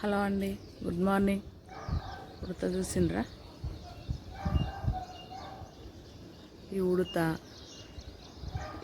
Hello అండి good morning. ఉడత చూసిండ్రా? ఈ ఉడత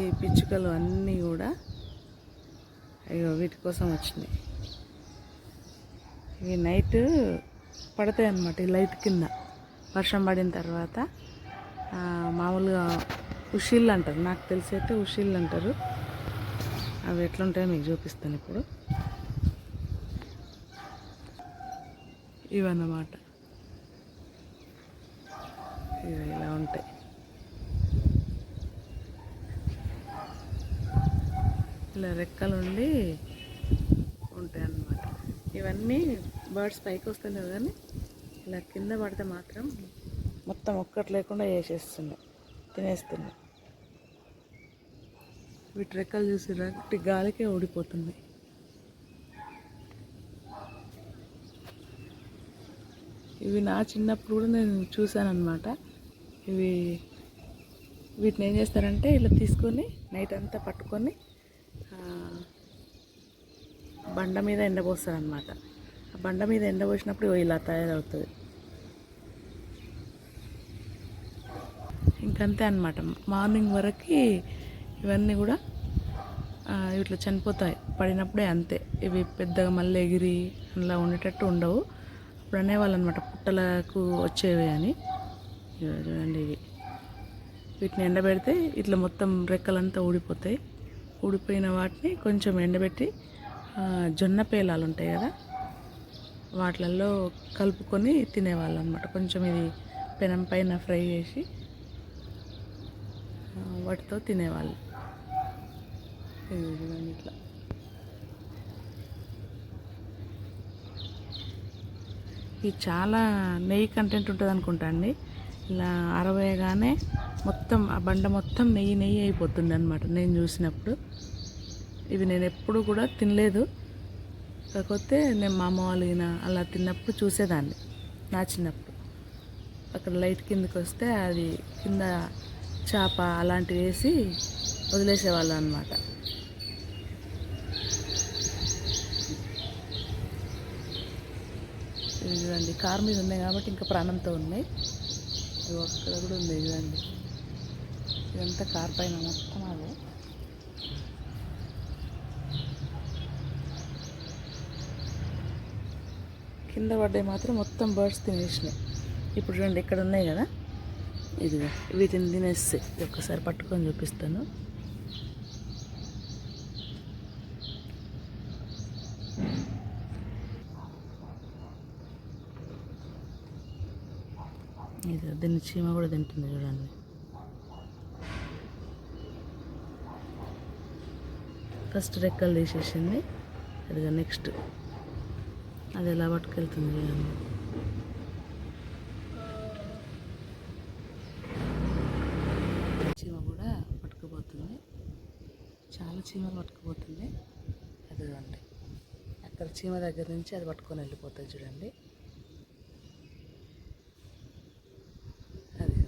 ఈ పిచ్చుకలు అన్నీ కూడా అయ్యో వీటి కోసం వచ్చినాయి ఇవి నైట్ పడతాయి అన్నమాట ఈ లైట్ కింద. వర్షం పడిన తర్వాత మామూలుగా ఉషిళ్ళు అంటారు. నాకు తెలిసి అయితే ఉషిళ్ళు అంటారు. అవి ఎట్లుంటాయో మీకు చూపిస్తాను ఇప్పుడు. ఇవన్నమాట. ఇవి ఇలా ఉంటాయి. ఇలా రెక్కలు ఉండి ఉంటాయి అన్నమాట. ఇవన్నీ బర్డ్స్ పైకి వస్తున్నాయి కానీ ఇలా కింద పడితే మాత్రం మొత్తం ఒక్కటి లేకుండా వేసేస్తున్నాయి. తినేస్తున్నాయి. వీటి రెక్కలు చూసి గాలికే ఊడిపోతుంది. ఇవి నా చిన్నప్పుడు కూడా నేను చూశాను అనమాట ఇవి వీటిని ఏం చేస్తారంటే ఇలా తీసుకొని నైట్ అంతా పట్టుకొని బండ మీద ఎండబోస్తారనమాట ఆ బండ మీద ఎండబోసినప్పుడు ఇలా తయారవుతుంది. ఇంకంతే అనమాట మార్నింగ్ వరకు ఇవన్నీ కూడా ఇట్లా చనిపోతాయి. పడినప్పుడే అంతే. ఇవి పెద్దగా మళ్ళీ ఎగిరి అలా ఉండేటట్టు ఉండవు. అప్పుడు అనేవాళ్ళు అనమాట పుట్టలకు వచ్చేవి అని. చూడండి ఇవి. వీటిని ఎండబెడితే ఇట్లా మొత్తం రెక్కలంతా ఊడిపోతాయి. ఊడిపోయిన వాటిని కొంచెం ఎండబెట్టి జొన్న పేలాలు ఉంటాయి కదా వాటిలలో కలుపుకొని తినేవాళ్ళు అనమాట కొంచెం ఇది పెనం పైన ఫ్రై చేసి వాటితో తినేవాళ్ళు. ఇట్లా. ఇది చాలా నెయ్యి కంటెంట్ ఉంటుంది అనుకుంటా అండి. ఇలా అరవేయగానే మొత్తం ఆ బండ మొత్తం నెయ్యి నెయ్యి అయిపోతుంది అనమాట నేను చూసినప్పుడు. ఇవి నేను ఎప్పుడు కూడా తినలేదు. కాకపోతే నేను మా అమ్మ వాళ్ళు అలా తిన్నప్పుడు చూసేదాన్ని నా చిన్నప్పుడు. అక్కడ లైట్ కిందకి వస్తే అది కింద చేప అలాంటివి వేసి వదిలేసేవాళ్ళు అనమాట ఇది చూడండి కారు మీద ఉన్నాయి కాబట్టి ఇంకా ప్రాణంతో ఉన్నాయి. ఇది ఒక్కడ కూడా ఉంది చూడండి ఇదంతా కార్ పైన మొత్తం అదే. కింద పడ్డాయి మాత్రం మొత్తం బర్డ్స్ తినేసినాయి ఇప్పుడు చూడండి ఇక్కడ ఉన్నాయి కదా. ఇది వీటిని తినేస్తాయి ఒక్కసారి పట్టుకొని చూపిస్తాను. ఇది దీన్ని చీమ కూడా తింటుంది చూడండి. ఫస్ట్ రెక్కలు తీసేసింది అదిగా నెక్స్ట్. అది ఎలా పట్టుకెళ్తుంది చూడండి. చీమ కూడా పట్టుకుపోతుంది. చాలా చీమలు పట్టుకుపోతుంది. అదిగోండి. అక్కడ చీమ దగ్గర నుంచి అది పట్టుకొని వెళ్ళిపోతుంది చూడండి అది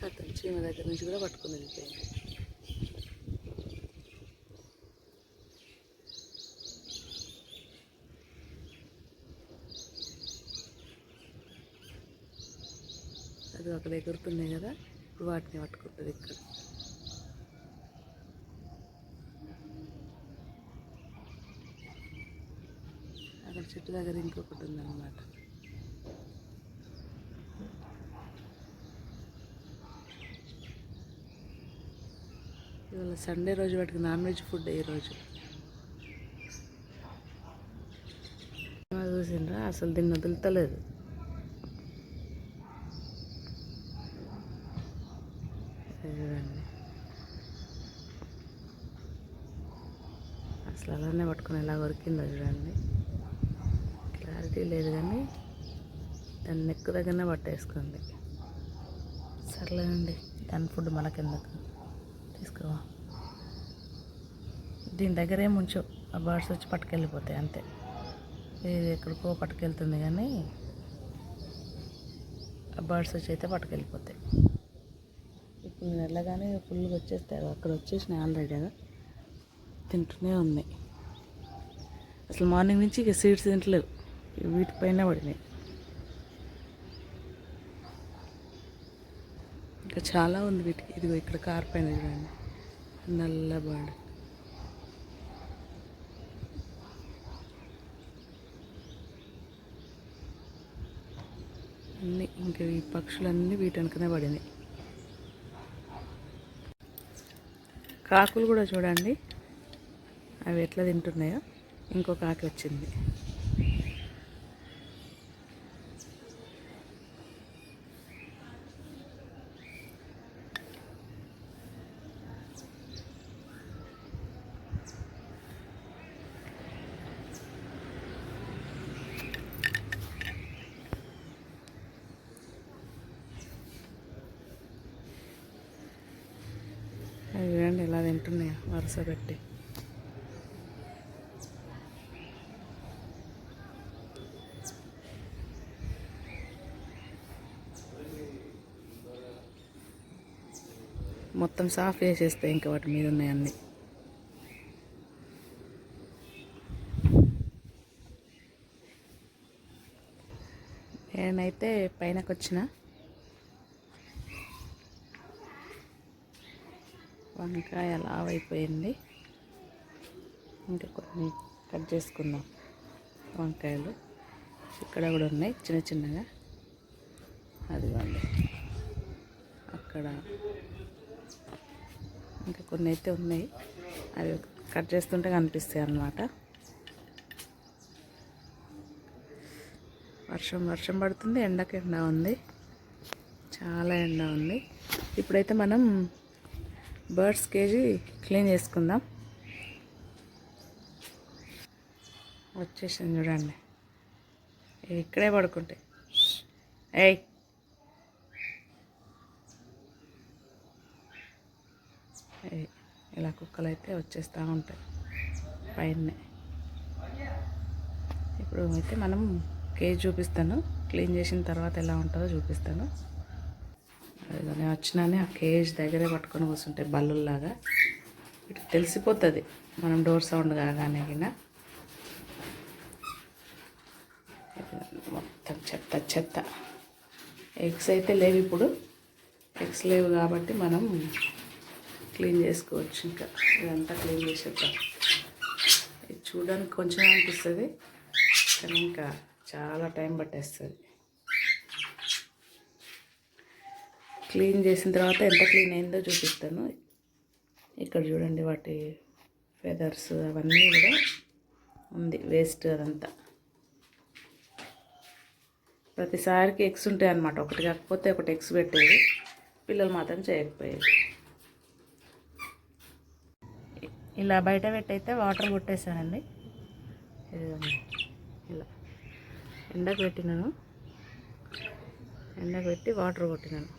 కథం చీమ దగ్గర నుంచి కూడా పట్టుకుని వెళ్ళిపోయింది అది ఒక ఎగురుతున్నాయి కదా ఇప్పుడు వాటిని పట్టుకుంటుంది ఇక్కడ. అక్కడ చెట్టు దగ్గర ఇంకొకటి ఉందన్నమాట. ఇవాళ సండే రోజు వాటికి నాన్ వెజ్ ఫుడ్ ఈ రోజు? చూసిండ్రా? అసలు దీన్ని వదులుతలేదు. చూడండి అసలు అలానే పట్టుకొని ఎలా కొరికిందో చూడండి. క్లారిటీ లేదు కానీ దాన్ని నెక్కు దగ్గరనే పట్టేసుకుంది. సర్లేండి దాని ఫుడ్ మనకెందుకు? తీసుకోవా దీని దగ్గరే ముంచు. ఆ బర్డ్స్ వచ్చి పట్టుకెళ్ళిపోతాయి అంతే. ఇది ఎక్కడికో పట్టుకెళ్తుంది కానీ ఆ బర్డ్స్ వచ్చి అయితే పట్టుకెళ్ళిపోతాయి. ఇప్పుడు నేను వెళ్ళగానే ఫుల్గా వచ్చేస్తాయి. అక్కడ వచ్చేసినాయి ఆల్రెడీగా తింటూనే ఉన్నాయి. అసలు మార్నింగ్ నుంచి ఇక సీడ్స్ తింటలేవు. వీటిపైన పడినాయి. ఇంకా చాలా ఉంది వీటికి. ఇదిగో ఇక్కడ కార్ పైన చూడండి. నల్ల బాడు. అన్నీ ఇంకా ఈ పక్షులన్నీ వీటి వెనుకనే పడినాయి కాకులు కూడా చూడండి. అవి ఎట్లా తింటున్నాయో. ఇంకో కాకి వచ్చింది అవి అలా ఎలా వరుస పెట్టి. మొత్తం సాఫ్ చేసేస్తాయి ఇంకా వాటి మీద ఉన్నాయన్నీ నేనైతే పైనకి వచ్చిన వంకాయ లావ్ అయిపోయింది ఇంకా కొన్ని కట్ చేసుకుందాం వంకాయలు. ఇక్కడ కూడా ఉన్నాయి చిన్న చిన్నగా. అదిగోండి. అక్కడ ఇంకా కొన్ని అయితే ఉన్నాయి. అవి కట్ చేస్తుంటే కనిపిస్తాయి అన్నమాట. వర్షం వర్షం పడుతుంది ఎండకు ఎండ ఉంది. చాలా ఎండ ఉంది. ఇప్పుడైతే మనం బర్డ్స్ కేజీ క్లీన్ చేసుకుందాం. వచ్చేసింది చూడండి. ఇవి ఇక్కడే పడుకుంటాయి ఏయ్. ఇలా కుక్కలు అయితే వచ్చేస్తూ ఉంటాయి పైన ఇప్పుడు అయితే మనం కేజీ చూపిస్తాను. క్లీన్ చేసిన తర్వాత ఎలా ఉంటుందో చూపిస్తాను. అదిగో నేను వచ్చినానే ఆ కేజ్ దగ్గరే పట్టుకొని కూర్చుంటాయి బల్లుల్లాగా. ఇటు తెలిసిపోతుంది. మనం డోర్ సౌండ్ కాగానే మొత్తం చెత్త చెత్త. ఎగ్స్ అయితే లేవు ఇప్పుడు. ఎగ్స్ లేవు కాబట్టి మనం క్లీన్ చేసుకోవచ్చు ఇంకా. ఇదంతా క్లీన్ చేసేద్దాం. ఇది చూడడానికి కొంచెం అనిపిస్తుంది కానీ ఇంకా చాలా టైం పట్టేస్తుంది. క్లీన్ చేసిన తర్వాత ఎంత క్లీన్ అయిందో చూపిస్తాను. ఇక్కడ చూడండి వాటి ఫెదర్స్ అవన్నీ కూడా ఉంది వేస్ట్ అదంతా. ప్రతిసారికి ఎగ్స్ ఉంటాయి అన్నమాట ఒకటి కాకపోతే ఒకటి ఎగ్స్ పెట్టేది పిల్లలు మాత్రం చేయకపోయేది. ఇలా బయట పెట్టయితే వాటర్ కొట్టేశానండి. ఇలా ఎండకు పెట్టినాను. ఎండకు పెట్టి వాటర్ కొట్టినాను.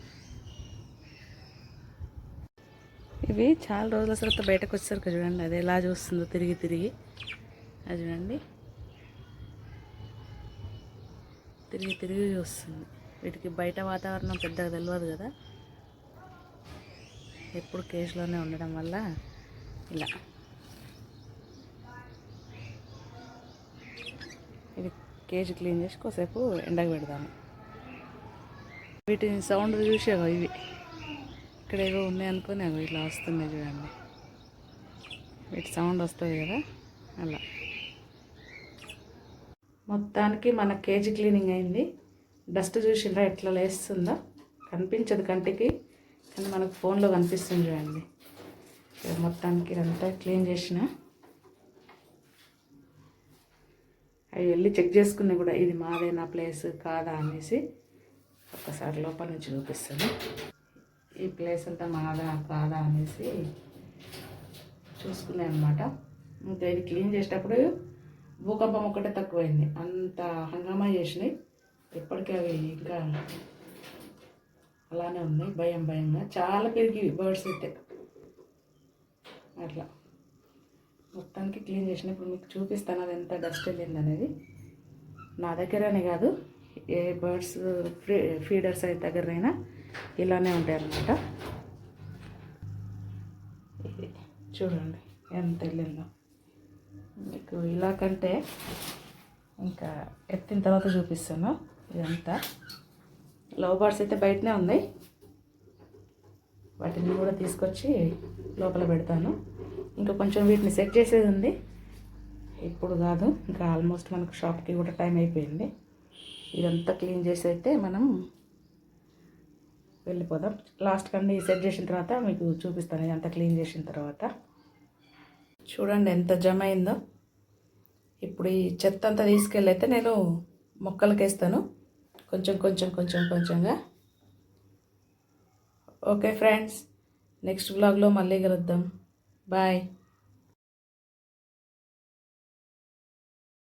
ఇవి చాలా రోజుల తర్వాత బయటకు వచ్చేసరికి చూడండి అది ఎలా చూస్తుందో తిరిగి తిరిగి. అది చూడండి. తిరిగి తిరిగి చూస్తుంది. వీటికి బయట వాతావరణం పెద్దగా తెలియదు కదా. ఎప్పుడు కేసులోనే ఉండడం వల్ల ఇలా. ఇది కేజీ క్లీన్ చేసి కొద్దిసేపు ఎండకు పెడదాము. వీటిని సౌండ్ చూసేవా ఇవి? ఇక్కడ ఏవో ఉన్నాయి అనుకుని అవి ఇట్లా వస్తున్నాయి చూడండి. వీటి సౌండ్ వస్తుంది కదా? అలా. మొత్తానికి మన కేజీ క్లీనింగ్ అయింది. డస్ట్ చూసిండ్రా ఎట్లా లేస్తుందో? కనిపించదు కంటికి కానీ మనకు ఫోన్లో కనిపిస్తుంది చూడండి. మొత్తానికి ఇదంతా క్లీన్ చేసిన. అవి వెళ్ళి చెక్ చేసుకున్నా కూడా ఇది మాదేనా ప్లేస్ కాదా అనేసి ఒకసారి లోపల నుంచి చూపిస్తాను. ఈ ప్లేస్ అంతా మాదా కాదా అనేసి చూసుకున్నాయి అనమాట ఇంకా ఇది క్లీన్ చేసేటప్పుడు భూకంపం ఒక్కటే తక్కువైంది. అంత హంగామా చేసినాయి. ఎప్పటికీ అవి ఇంకా అలానే ఉన్నాయి భయం భయంగా. చాలా పెరిగి బర్డ్స్ అయితే. అట్లా. మొత్తానికి క్లీన్ చేసినప్పుడు మీకు చూపిస్తాను అది ఎంత డస్ట్ వెళ్ళింది అనేది. నా దగ్గరనే కాదు. ఏ బర్డ్స్ ఫీడర్స్ అయితే దగ్గరైనా ఇలానే ఉంటాయి అన్నమాట ఇది చూడండి ఎంత వెళ్ళిందో. మీకు ఇలా కంటే ఇంకా ఎత్తిన తర్వాత చూపిస్తాను ఇదంతా. లవ్ బర్డ్స్ అయితే బయటనే ఉన్నాయి. వాటిని కూడా తీసుకొచ్చి లోపల పెడతాను. ఇంకా కొంచెం వీటిని సెట్ చేసేది ఉంది. ఇప్పుడు కాదు ఇంకా ఆల్మోస్ట్ మనకు షాప్కి కూడా టైం అయిపోయింది. ఇదంతా క్లీన్ చేసి అయితే మనం వెళ్ళిపోదాం. లాస్ట్ అన్నీ సెట్ చేసిన తర్వాత మీకు చూపిస్తాను. ఇదంతా క్లీన్ చేసిన తర్వాత. చూడండి ఎంత జమ అయిందో. ఇప్పుడు ఈ చెత్త అంతా తీసుకెళ్ళైతే నేను మొక్కలకేస్తాను. కొంచెం కొంచెం కొంచెం కొంచెంగా. ఓకే ఫ్రెండ్స్ నెక్స్ట్ బ్లాగ్లో మళ్ళీ కలుద్దాం. బాయ్